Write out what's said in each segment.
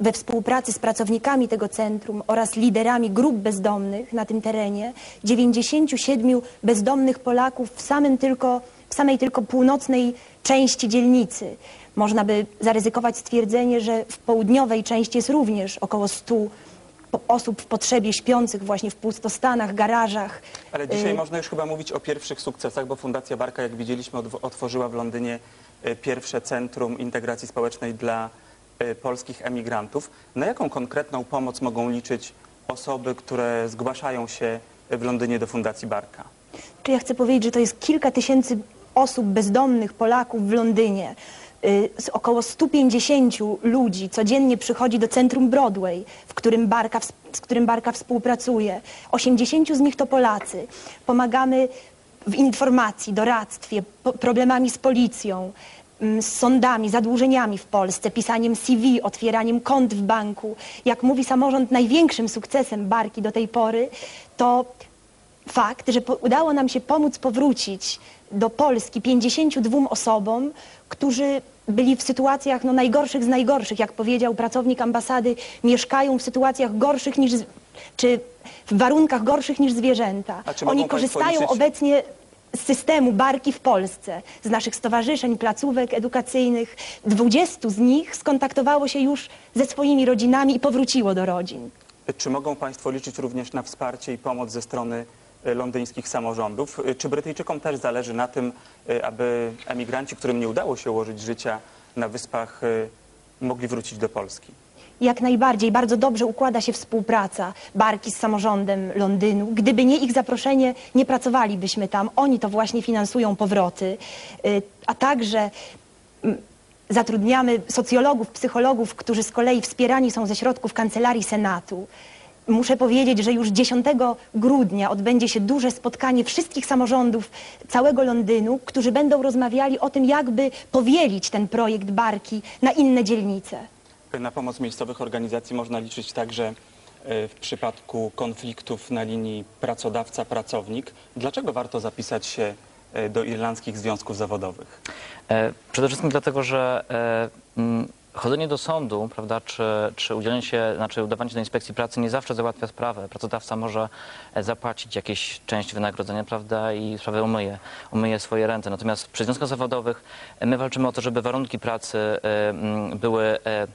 we współpracy z pracownikami tego centrum oraz liderami grup bezdomnych na tym terenie 97 bezdomnych Polaków w, samym tylko, w samej tylko północnej części dzielnicy. Można by zaryzykować stwierdzenie, że w południowej części jest również około 100 po- osób w potrzebie śpiących właśnie w pustostanach, garażach. Ale dzisiaj Y, można już chyba mówić o pierwszych sukcesach, bo Fundacja Barka, jak widzieliśmy, otworzyła w Londynie e, pierwsze centrum integracji społecznej dla polskich emigrantów. Na jaką konkretną pomoc mogą liczyć osoby, które zgłaszają się w Londynie do Fundacji Barka? Czy ja chcę powiedzieć, że to jest kilka tysięcy osób bezdomnych Polaków w Londynie. Y, Z około 150 ludzi codziennie przychodzi do centrum Broadway, w którym Barka, z którym Barka współpracuje. 80 z nich to Polacy. Pomagamy w informacji, doradztwie, problemami z policją, z sądami, zadłużeniami w Polsce, pisaniem CV, otwieraniem kont w banku. Jak mówi samorząd, największym sukcesem Barki do tej pory to fakt, że udało nam się pomóc powrócić do Polski 52 osobom, którzy byli w sytuacjach no, najgorszych z najgorszych, jak powiedział pracownik ambasady, mieszkają w sytuacjach gorszych niż, czy w warunkach gorszych niż zwierzęta. Oni korzystają obecnie z systemu barki w Polsce, z naszych stowarzyszeń, placówek edukacyjnych. 20 z nich skontaktowało się już ze swoimi rodzinami i powróciło do rodzin. Czy mogą Państwo liczyć również na wsparcie i pomoc ze strony e, londyńskich samorządów? E, Czy Brytyjczykom też zależy na tym, e, aby emigranci, którym nie udało się ułożyć życia na wyspach, mogli wrócić do Polski? Jak najbardziej, bardzo dobrze układa się współpraca Barki z samorządem Londynu. Gdyby nie ich zaproszenie, nie pracowalibyśmy tam. Oni to właśnie finansują powroty. Y, A także mm, zatrudniamy socjologów, psychologów, którzy z kolei wspierani są ze środków Kancelarii Senatu. Muszę powiedzieć, że już 10 grudnia odbędzie się duże spotkanie wszystkich samorządów całego Londynu, którzy będą rozmawiali o tym, jakby powielić ten projekt Barki na inne dzielnice. Na pomoc miejscowych organizacji można liczyć także e, w przypadku konfliktów na linii pracodawca-pracownik. Dlaczego warto zapisać się e, do irlandzkich związków zawodowych? E, Przede wszystkim dlatego, że chodzenie do sądu, prawda, czy, czy udzielenie się, znaczy udawanie się do inspekcji pracy nie zawsze załatwia sprawę. Pracodawca może zapłacić jakieś część wynagrodzenia, prawda, i sprawę umyje, umyje swoje ręce. Natomiast przy związkach zawodowych e, my walczymy o to, żeby warunki pracy e, były e,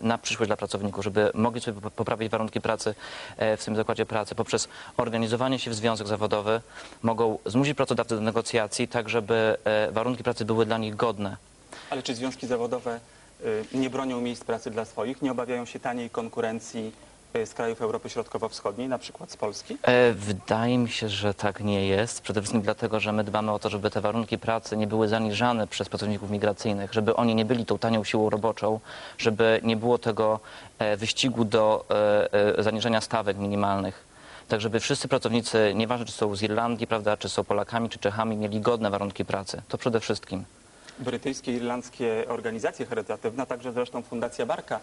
na przyszłość dla pracowników, żeby mogli sobie po- poprawić warunki pracy w tym zakładzie pracy. Poprzez organizowanie się w związek zawodowy mogą zmusić pracodawcę do negocjacji, tak żeby warunki pracy były dla nich godne. Ale czy związki zawodowe nie bronią miejsc pracy dla swoich? Nie obawiają się taniej konkurencji y, z krajów Europy Środkowo-Wschodniej, na przykład z Polski? E, Wydaje mi się, że tak nie jest. Przede wszystkim dlatego, że my dbamy o to, żeby te warunki pracy nie były zaniżane przez pracowników migracyjnych, żeby oni nie byli tą tanią siłą roboczą, żeby nie było tego e, wyścigu do e, e, zaniżenia stawek minimalnych. Tak, żeby wszyscy pracownicy, nieważne czy są z Irlandii, prawda, czy są Polakami, czy Czechami, mieli godne warunki pracy. To przede wszystkim. Brytyjskie, irlandzkie organizacje charytatywne, a także zresztą Fundacja Barka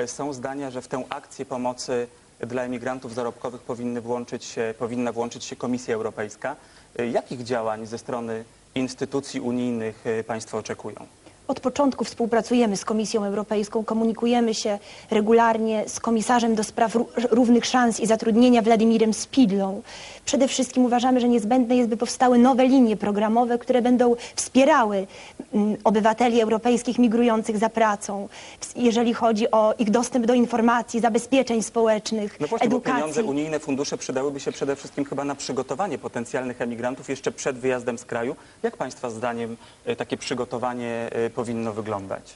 y, są zdania, że w tę akcję pomocy dla emigrantów zarobkowych powinny włączyć się, powinna włączyć się Komisja Europejska. Y, Jakich działań ze strony instytucji unijnych y, Państwo oczekują? Od początku współpracujemy z Komisją Europejską, komunikujemy się regularnie z komisarzem do spraw ró- równych szans i zatrudnienia Władimirem Spidlą. Przede wszystkim uważamy, że niezbędne jest, by powstały nowe linie programowe, które będą wspierały mm, obywateli europejskich migrujących za pracą, jeżeli chodzi o ich dostęp do informacji, zabezpieczeń społecznych, No właśnie, bo pieniądze, edukacji. unijne fundusze przydałyby się przede wszystkim chyba na przygotowanie potencjalnych emigrantów jeszcze przed wyjazdem z kraju. Jak Państwa zdaniem y, takie przygotowanie y, powinno wyglądać?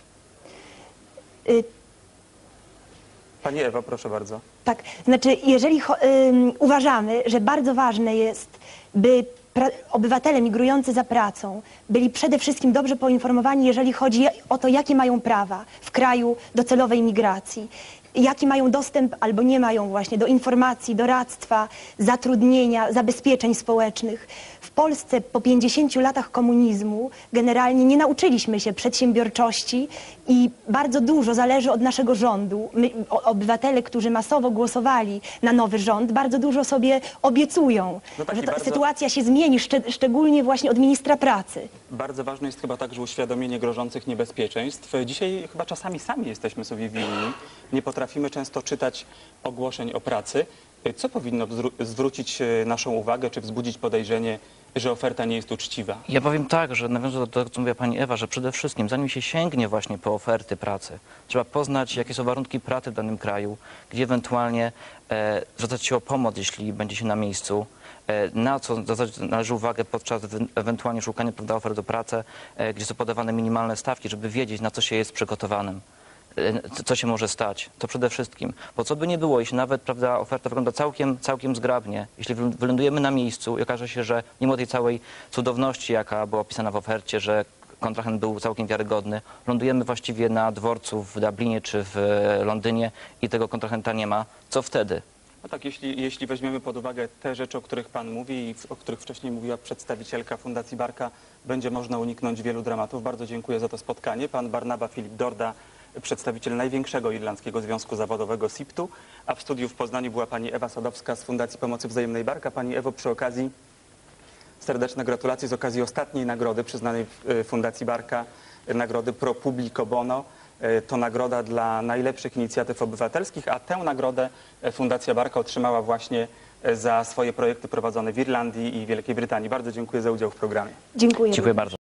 Y, Pani Ewa, proszę bardzo. Tak, znaczy jeżeli uważamy, że bardzo ważne jest, by obywatele migrujący za pracą byli przede wszystkim dobrze poinformowani, jeżeli chodzi o to, jakie mają prawa w kraju docelowej migracji. Jaki mają dostęp albo nie mają właśnie do informacji, doradztwa, zatrudnienia, zabezpieczeń społecznych. W Polsce po 50 latach komunizmu generalnie nie nauczyliśmy się przedsiębiorczości i bardzo dużo zależy od naszego rządu. My, obywatele, którzy masowo głosowali na nowy rząd, bardzo dużo sobie obiecują, No tak, że bardzo- sytuacja się zmieni, szcz- szczególnie właśnie od ministra pracy. Bardzo ważne jest chyba także uświadomienie grożących niebezpieczeństw. Dzisiaj chyba czasami sami jesteśmy sobie winni. Nie potrafimy często czytać ogłoszeń o pracy. Co powinno zwrócić e, naszą uwagę, czy wzbudzić podejrzenie, że oferta nie jest uczciwa? Ja powiem tak, że nawiązując do tego, co mówiła pani Ewa, że przede wszystkim, zanim się sięgnie właśnie po oferty pracy, trzeba poznać, jakie są warunki pracy w danym kraju, gdzie ewentualnie e, zwracać się o pomoc, jeśli będzie się na miejscu, e, na co zwracać należy uwagę podczas ewentualnie szukania prawda, ofert o pracę, e, gdzie są podawane minimalne stawki, żeby wiedzieć, na co się jest przygotowanym. E, co- się może stać? To przede wszystkim. Bo co by nie było, jeśli nawet prawda, oferta wygląda całkiem, całkiem zgrabnie, jeśli wyl- wylądujemy na miejscu i okaże się, że mimo tej całej cudowności, jaka była opisana w ofercie, że kontrahent był całkiem wiarygodny, lądujemy właściwie na dworcu w Dublinie czy w e, Londynie i tego kontrahenta nie ma, co wtedy? No tak, jeśli, jeśli weźmiemy pod uwagę te rzeczy, o których Pan mówi i o których wcześniej mówiła przedstawicielka Fundacji Barka, będzie można uniknąć wielu dramatów. Bardzo dziękuję za to spotkanie. Pan Barnaba Filip Dorda, przedstawiciel największego irlandzkiego związku zawodowego SIPT-u, a w studiu w Poznaniu była Pani Ewa Sadowska z Fundacji Pomocy Wzajemnej Barka. Pani Ewo, przy okazji serdeczne gratulacje z okazji ostatniej nagrody przyznanej e, Fundacji Barka, e, nagrody Pro Publico Bono. E, To nagroda dla najlepszych inicjatyw obywatelskich, a tę nagrodę Fundacja Barka otrzymała właśnie za swoje projekty prowadzone w Irlandii i Wielkiej Brytanii. Bardzo dziękuję za udział w programie. Dziękuję. Dziękuję bardzo.